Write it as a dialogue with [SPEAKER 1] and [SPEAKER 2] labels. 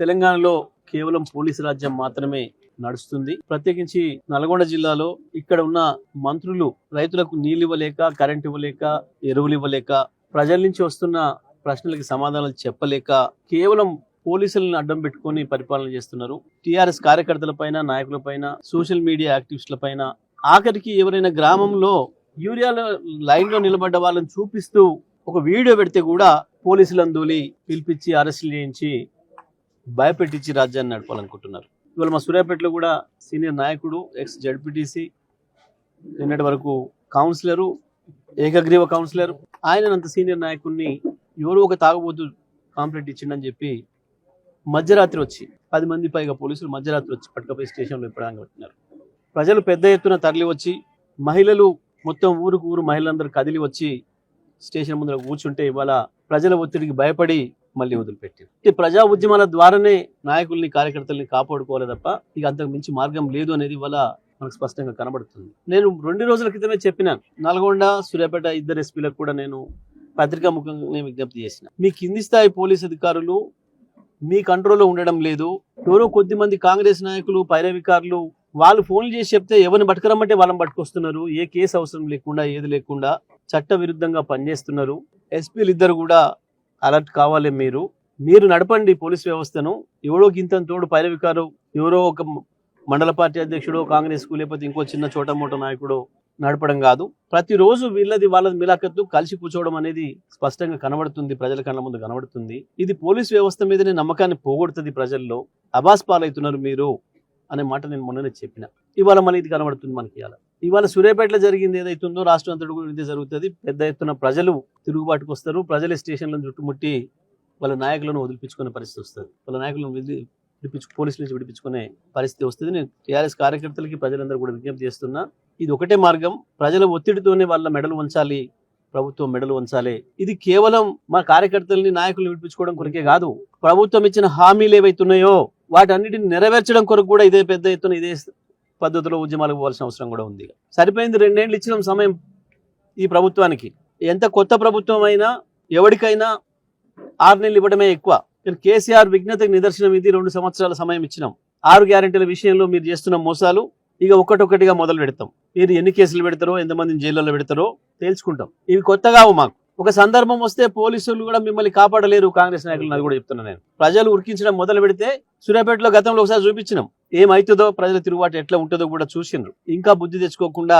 [SPEAKER 1] తెలంగాణలో కేవలం పోలీసు రాజ్యం మాత్రమే నడుస్తుంది. ప్రత్యేకించి నల్గొండ జిల్లాలో ఇక్కడ ఉన్న మంత్రులు రైతులకు నీళ్ళు ఇవ్వలేక కరెంట్ ఇవ్వలేక ఎరువులు ఇవ్వలేక ప్రజల నుంచి వస్తున్న ప్రశ్నలకి సమాధానాలు చెప్పలేక కేవలం పోలీసులను అడ్డం పెట్టుకొని పరిపాలన చేస్తున్నారు. టీఆర్ఎస్ కార్యకర్తలపైన నాయకులపైన సోషల్ మీడియా యాక్టివిస్టులపైన ఆఖరికి ఎవరైనా గ్రామంలో యూరియాలో లైన్లో నిలబడ్డ వాళ్ళని చూపిస్తూ ఒక వీడియో పెడితే కూడా పోలీసులను పిలిపించి అరెస్ట్ చేయించి భయపెట్టించి రాజ్యాన్ని నడపాలనుకుంటున్నారు. ఇవాళ మా సూర్యాపేటలో కూడా సీనియర్ నాయకుడు ఎక్స్ జడ్పీటీసీ నిన్నటి వరకు కౌన్సిలరు ఏకగ్రీవ కౌన్సిలర్ ఆయన అంత సీనియర్ నాయకుడిని ఎవరో ఒక తాగబోతు కాంప్లైంట్ ఇచ్చిండని చెప్పి మధ్యరాత్రి వచ్చి పది మంది పైగా పోలీసులు మధ్యరాత్రి వచ్చి పట్టుకపోయి స్టేషన్లో ఇప్పడానికి పెట్టినారు ప్రజలు పెద్ద ఎత్తున తరలి వచ్చి మహిళలు మొత్తం ఊరుకు ఊరు మహిళలందరూ కదిలి వచ్చి స్టేషన్ ముందర కూర్చుంటే ఇవాళ ప్రజల ఒత్తిడికి భయపడి మళ్ళీ వదిలిపెట్టారు. ఈ ప్రజా ఉద్యమాల ద్వారానే నాయకుల్ని కార్యకర్తల్ని కాపాడుకోవాలి తప్ప ఇక అంతకు మించి మార్గం లేదు అనేది ఇవాళ మనకు స్పష్టంగా కనబడుతుంది. నేను రెండు రోజుల క్రితమే చెప్పిన నల్గొండ సూర్యాపేట ఇద్దరు ఎస్పీలకు కూడా నేను పత్రికా ముఖంగా విజ్ఞప్తి చేసిన. మీ కింది స్థాయి పోలీస్ అధికారులు మీ కంట్రోల్లో ఉండడం లేదు. ఎవరో కొద్ది మంది కాంగ్రెస్ నాయకులు పైరవికారులు వాళ్ళు ఫోన్లు చేసి చెప్తే ఎవరిని పట్టుకురమ్మంటే వాళ్ళని పట్టుకొస్తున్నారు. ఏ కేసు అవసరం లేకుండా ఏది లేకుండా చట్ట విరుద్ధంగా పనిచేస్తున్నారు. ఎస్పీలు ఇద్దరు కూడా అలర్ట్ కావాలి మీరు. మీరు నడపండి పోలీస్ వ్యవస్థను. ఎవడో గింత తోడు పైరవికారు ఎవరో ఒక మండల పార్టీ అధ్యక్షుడు కాంగ్రెస్ లేకపోతే ఇంకో చిన్న చోట మోట నాయకుడు నడపడం కాదు. ప్రతిరోజు వీళ్ళది వాళ్ళది మిలాఖత్తు కలిసి కూర్చోవడం అనేది స్పష్టంగా కనబడుతుంది ప్రజల కళ్ళ ముందు కనబడుతుంది. ఇది పోలీస్ వ్యవస్థ మీదనే నమ్మకాన్ని పోగొడుతుంది ప్రజల్లో. అబాస్ పాలవుతున్నారు మీరు అనే మాట నేను మొన్ననే చెప్పిన. ఇవాళ మన ఇది కనబడుతుంది మనకి ఇవాళ. ఇవాళ సూర్యాపేటలో జరిగింది ఏదైతుందో రాష్ట్రం అంతటి కూడా ఇదే జరుగుతుంది. పెద్ద ఎత్తున ప్రజలు తిరుగుబాటుకు వస్తారు. ప్రజలే స్టేషన్లను చుట్టుముట్టి వాళ్ళ నాయకులను వదిలిపించుకునే పరిస్థితి వస్తుంది. వాళ్ళ నాయకులను విడిపించు పోలీసుల నుంచి విడిపించుకునే పరిస్థితి వస్తుంది. నేను టీఆర్ఎస్ కార్యకర్తలకి ప్రజలందరూ కూడా విజ్ఞప్తి చేస్తున్నా ఇది ఒకటే మార్గం. ప్రజల ఒత్తిడితోనే వాళ్ళ మెడలు ఉంచాలి ప్రభుత్వం మెడలు ఉంచాలి ఇది కేవలం మా కార్యకర్తల్ని నాయకులను విడిపించుకోవడం కొరకే కాదు. ప్రభుత్వం ఇచ్చిన హామీలు ఏవైతున్నాయో వాటన్నిటిని నెరవేర్చడం కొరకు కూడా ఇదే పెద్ద ఎత్తున ఇదే పద్ధతిలో ఉద్యమాలకు పోవాల్సిన అవసరం కూడా ఉంది. సరిపోయింది రెండేళ్ళు ఇచ్చిన సమయం ఈ ప్రభుత్వానికి. ఎంత కొత్త ప్రభుత్వం అయినా ఎవరికైనా ఆరు నెలలు ఇవ్వడమే ఎక్కువ. కానీ కేసీఆర్ విజ్ఞతకు నిదర్శనం ఇది రెండు సంవత్సరాల సమయం ఇచ్చినాం. ఆరు గ్యారెంటీల విషయంలో మీరు చేస్తున్న మోసాలు ఇక ఒక్కటొక్కటిగా మొదలు పెడతాం. మీరు ఎన్ని కేసులు పెడతారో ఎంతమందిని జైల్లో పెడతారో తేల్చుకుంటాం. ఇవి కొత్తగా మాకు. ఒక సందర్భం వస్తే పోలీసులు కూడా మిమ్మల్ని కాపాడలేరు కాంగ్రెస్ నాయకులు అది కూడా చెప్తున్నా నేను. ప్రజలు ఉరికించడం మొదలు పెడితే సూర్యాపేటలో గతంలో ఒకసారి చూపించినాం. ఏమైతుందో ప్రజల తిరుగుబాటు ఎట్లా ఉంటుందో కూడా చూసిండ్రు. ఇంకా బుద్ధి తెచ్చుకోకుండా